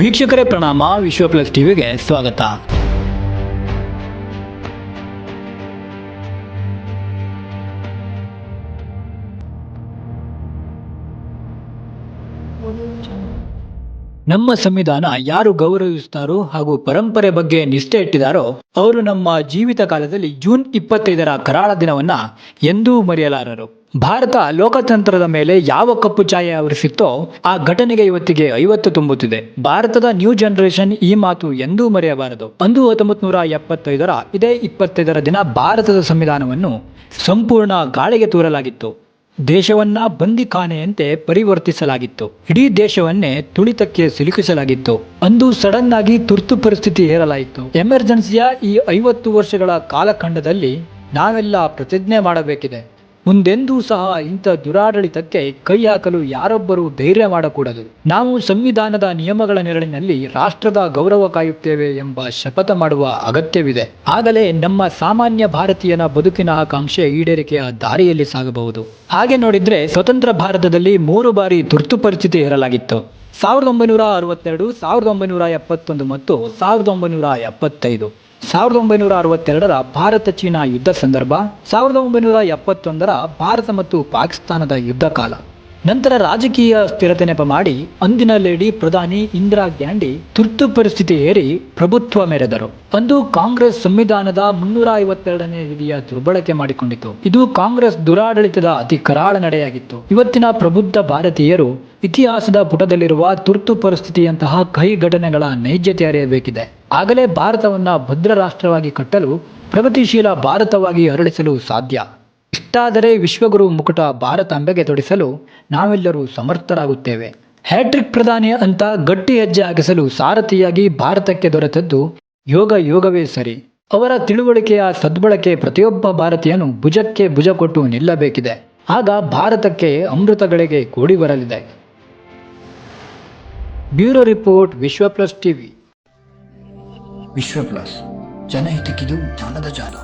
ವೀಕ್ಷಕರೇ ಪ್ರಣಾಮ. ವಿಶ್ವ ಪ್ಲಸ್ ಟಿವಿಗೆ ಸ್ವಾಗತ. ನಮ್ಮ ಸಂವಿಧಾನ ಯಾರು ಗೌರವಿಸುತ್ತಾರೋ ಹಾಗೂ ಪರಂಪರೆ ಬಗ್ಗೆ ನಿಷ್ಠೆ ಇಟ್ಟಿದಾರೋ ಅವರು ನಮ್ಮ ಜೀವಿತ ಕಾಲದಲ್ಲಿ ಜೂನ್ ಇಪ್ಪತ್ತೈದರ ಕರಾಳ ದಿನವನ್ನ ಎಂದೂ ಮರೆಯಲಾರರು. ಭಾರತ ಲೋಕತಂತ್ರದ ಮೇಲೆ ಯಾವ ಕಪ್ಪು ಛಾಯೆ ಆವರಿಸಿತ್ತೋ ಆ ಘಟನೆಗೆ ಇವತ್ತಿಗೆ ಐವತ್ತು ತುಂಬುತ್ತಿದೆ. ಭಾರತದ ನ್ಯೂ ಜನರೇಷನ್ ಈ ಮಾತು ಎಂದೂ ಮರೆಯಬಾರದು. ಅಂದು ಹತ್ತೊಂಬತ್ತು ನೂರ ಎಪ್ಪತ್ತೈದರ ಇದೇ ಇಪ್ಪತ್ತೈದರ ದಿನ ಭಾರತದ ಸಂವಿಧಾನವನ್ನು ಸಂಪೂರ್ಣ ಗಾಳಿಗೆ ತೂರಲಾಗಿತ್ತು. ದೇಶವನ್ನ ಬಂದಿಖಾನೆಯಂತೆ ಪರಿವರ್ತಿಸಲಾಗಿತ್ತು. ಇಡೀ ದೇಶವನ್ನೇ ತುಳಿತಕ್ಕೆ ಸಿಲುಕಿಸಲಾಗಿತ್ತು. ಅಂದು ಸಡನ್ ಆಗಿ ತುರ್ತು ಪರಿಸ್ಥಿತಿ ಹೇರಲಾಯಿತು. ಎಮರ್ಜೆನ್ಸಿಯ ಈ ಐವತ್ತು ವರ್ಷಗಳ ಕಾಲಖಂಡದಲ್ಲಿ ನಾವೆಲ್ಲ ಪ್ರತಿಜ್ಞೆ ಮಾಡಬೇಕಿದೆ. ಮುಂದೆಂದೂ ಸಹ ಇಂಥ ದುರಾಡಳಿತಕ್ಕೆ ಕೈ ಹಾಕಲು ಯಾರೊಬ್ಬರೂ ಧೈರ್ಯ ಮಾಡಕೂಡದು. ನಾವು ಸಂವಿಧಾನದ ನಿಯಮಗಳ ನೆರಳಿನಲ್ಲಿ ರಾಷ್ಟ್ರದ ಗೌರವ ಕಾಯುತ್ತೇವೆ ಎಂಬ ಶಪಥ ಮಾಡುವ ಅಗತ್ಯವಿದೆ. ಆಗಲೇ ನಮ್ಮ ಸಾಮಾನ್ಯ ಭಾರತೀಯನ ಬದುಕಿನ ಆಕಾಂಕ್ಷೆ ಈಡೇರಿಕೆಯ ದಾರಿಯಲ್ಲಿ ಸಾಗಬಹುದು. ಹಾಗೆ ನೋಡಿದ್ರೆ ಸ್ವತಂತ್ರ ಭಾರತದಲ್ಲಿ ಮೂರು ಬಾರಿ ತುರ್ತು ಪರಿಸ್ಥಿತಿ ಹೇರಲಾಗಿತ್ತು. ಸಾವಿರದ ಒಂಬೈನೂರ ಅರವತ್ತೆರಡು, ಸಾವಿರದ ಒಂಬೈನೂರ ಎಪ್ಪತ್ತೊಂದು ಮತ್ತು ಸಾವಿರದ ಒಂಬೈನೂರ ಎಪ್ಪತ್ತೈದು. ಸಾವಿರದ ಒಂಬೈನೂರ ಅರವತ್ತೆರಡರ ಭಾರತ ಚೀನಾ ಯುದ್ಧ ಸಂದರ್ಭ, ಸಾವಿರದ ಒಂಬೈನೂರ ಎಪ್ಪತ್ತೊಂದರ ಭಾರತ ಮತ್ತು ಪಾಕಿಸ್ತಾನದ ಯುದ್ಧ ಕಾಲ. ನಂತರ ರಾಜಕೀಯ ಸ್ಥಿರತೆ ನೆಪ ಮಾಡಿ ಅಂದಿನ ಲೇಡಿ ಪ್ರಧಾನಿ ಇಂದಿರಾ ಗ್ಯಾಂಡಿ ತುರ್ತು ಪರಿಸ್ಥಿತಿ ಏರಿ ಪ್ರಭುತ್ವ ಮೆರೆದರು. ಅಂದು ಕಾಂಗ್ರೆಸ್ ಸಂವಿಧಾನದ ಮುನ್ನೂರ ಐವತ್ತೆರಡನೇ ವಿಧಿಯ ದುರ್ಬಳಕೆ ಮಾಡಿಕೊಂಡಿತು. ಇದು ಕಾಂಗ್ರೆಸ್ ದುರಾಡಳಿತದ ಅತಿ ಕರಾಳ ನಡೆಯಾಗಿತ್ತು. ಇವತ್ತಿನ ಪ್ರಬುದ್ಧ ಭಾರತೀಯರು ಇತಿಹಾಸದ ಪುಟದಲ್ಲಿರುವ ತುರ್ತು ಪರಿಸ್ಥಿತಿಯಂತಹ ಕೈ ಘಟನೆಗಳ ನೈಜತೆ ಅರಿಯಬೇಕಿದೆ ಆಗಲೇ ಭಾರತವನ್ನು ಭದ್ರ ರಾಷ್ಟ್ರವಾಗಿ ಕಟ್ಟಲು ಪ್ರಗತಿಶೀಲ ಭಾರತವಾಗಿ ಅರಳಿಸಲು ಸಾಧ್ಯ. ಇಷ್ಟಾದರೆ ವಿಶ್ವಗುರು ಮುಕುಟ ಭಾರತ ಅಂಬೆಗೆ ತೊಡಿಸಲು ನಾವೆಲ್ಲರೂ ಸಮರ್ಥರಾಗುತ್ತೇವೆ. ಹ್ಯಾಟ್ರಿಕ್ ಪ್ರಧಾನಿ ಅಂತ ಗಟ್ಟಿ ಹೆಜ್ಜೆ ಹಾಕಿಸಲು ಸಾರಥಿಯಾಗಿ ಭಾರತಕ್ಕೆ ದೊರೆತದ್ದು ಯೋಗ ಯೋಗವೇ ಸರಿ. ಅವರ ತಿಳುವಳಿಕೆಯ ಸದ್ಬಳಕೆ ಪ್ರತಿಯೊಬ್ಬ ಭಾರತೀಯನು ಭುಜಕ್ಕೆ ಭುಜ ಕೊಟ್ಟು ನಿಲ್ಲಬೇಕಿದೆ. ಆಗ ಭಾರತಕ್ಕೆ ಅಮೃತಗಳಿಗೆ ಕೂಡಿ ಬರಲಿದೆ. Bureau report Vishwa plus TV. Vishwa plus ಜನಹಿತಕ್ಕಿದು ಜ್ಞಾನದ ಜಾಲ